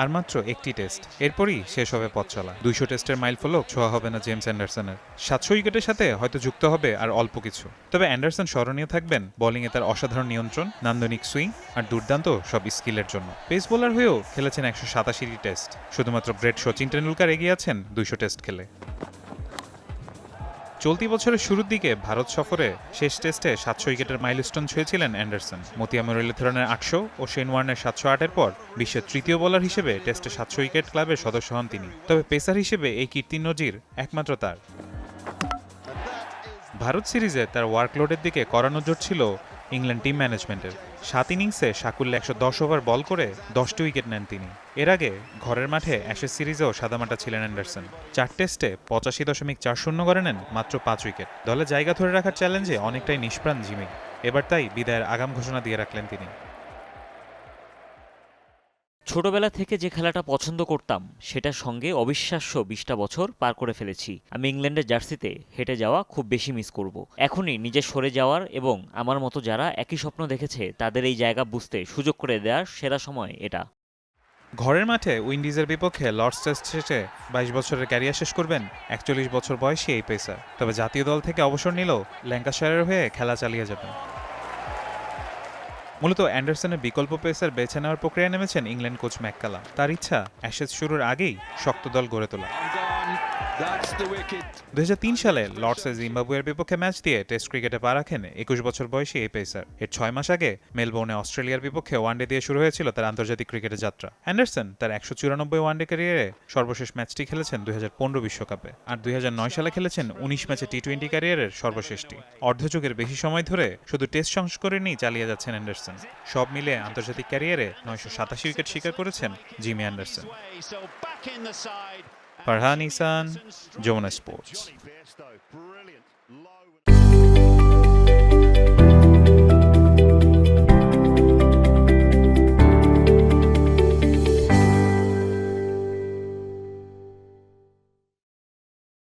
আর মাত্র একটি টেস্ট। এরপরই শেষ হবে পথ চলা। দুইশো টেস্টের মাইল ফলক ছোঁয়া হবে না জেমস অ্যান্ডারসনের। সাতশো উইকেটের সাথে হয়তো যুক্ত হবে আর অল্প কিছু। তবে অ্যান্ডারসন স্মরণীয় থাকবেন বোলিংয়ে তার অসাধারণ নিয়ন্ত্রণ, নান্দনিক সুইং আর দুর্দান্ত সব স্কিলের জন্য। পেস বোলার হয়েও খেলেছেন একশো সাতাশিটি টেস্ট। শুধুমাত্র গ্রেট শচীন টেন্ডুলকার এগিয়ে আছেন দুইশো টেস্ট খেলে। চলতি বছরের শুরুর দিকে ভারত সফরে শেষ টেস্টে সাতশো উইকেটের মাইলস্টোন ছুঁয়েছিলেন অ্যান্ডারসন। মতিয়া মুরলীধরনের আটশো ও শেন ওয়ার্নের সাতশো আটের পর বিশ্বের তৃতীয় বোলার হিসেবে টেস্টে সাতশো উইকেট ক্লাবের সদস্য হন তিনি। তবে পেসার হিসেবে এই কীর্তি নজির একমাত্র তার। ভারত সিরিজে তার ওয়ার্কলোডের দিকে কড়া নজর ছিল ইংল্যান্ড টিম ম্যানেজমেন্টের। সাত ইনিংসে সাকুল্যে একশো দশ ওভার বল করে দশটি উইকেট নেন তিনি। এর আগে ঘরের মাঠে অ্যাশেজ সিরিজেও সাদামাটা ছিলেন অ্যান্ডারসন। চার টেস্টে পঁচাশি দশমিক চার শূন্য করে নেন মাত্র পাঁচ উইকেট। দলে জায়গা ধরে রাখার চ্যালেঞ্জে অনেকটাই নিষ্প্রাণ জিমি। এবার তাই বিদায়ের আগাম ঘোষণা দিয়ে রাখলেন তিনি। ছোটবেলা থেকে যে খেলাটা পছন্দ করতাম, সেটার সঙ্গে অবিশ্বাস্য বিশটা বছর পার করে ফেলেছি। আমি ইংল্যান্ডের জার্সিতে হেঁটে যাওয়া খুব বেশি মিস করব। এখনই নিজে সরে যাওয়ার এবং আমার মতো যারা একই স্বপ্ন দেখেছে, তাদের এই জায়গা বুঝতে সুযোগ করে দেওয়ার সেরা সময় এটা। ঘরের মাঠে উইন্ডিজের বিপক্ষে লর্ডস টেস্ট শেষে বাইশ বছরের ক্যারিয়ার শেষ করবেন একচল্লিশ বছর বয়সী এই পেসার। তবে জাতীয় দল থেকে অবসর নিলেও ল্যাঙ্কাশায়ারের হয়ে খেলা চালিয়ে যাবেন। মূলত অ্যান্ডারসনের বিকল্প পেসার বেছে নেওয়ার প্রক্রিয়া নেমেছেন ইংল্যান্ড কোচ ম্যাককালাম। তার ইচ্ছা অ্যাশেজ শুরুর আগেই শক্ত দল গড়ে তোলা. দুই হাজার তিন সালে লর্ডসে জিম্বাবুয়ের বিপক্ষে ম্যাচ দিয়ে টেস্ট ক্রিকেটে পা রাখেন একুশ বছর বয়সী এই পেসার। এর ছয় মাস আগে মেলবোর্নে অস্ট্রেলিয়ার বিপক্ষে ওয়ানডে দিয়ে শুরু হয়েছিল তার আন্তর্জাতিক ক্রিকেটের যাত্রা। অ্যান্ডারসন তার একশো চুরানব্বই ওয়ানডে ক্যারিয়ারে সর্বশেষ ম্যাচটি খেলেছেন দুই বিশ্বকাপে আর দুই হাজার নয় সালে খেলেছেন উনিশ ম্যাচে টি টোয়েন্টি ক্যারিয়ারের সর্বশেষটি। অর্ধযুগের বেশি সময় ধরে শুধু টেস্ট সংস্করণেই চালিয়ে যাচ্ছেন অ্যান্ডারসন। সব মিলে আন্তর্জাতিক ক্যারিয়ারে নয়শো সাতাশি উইকেট শিকার করেছেন Jimmy Anderson. Parhani San, Jonas Sports.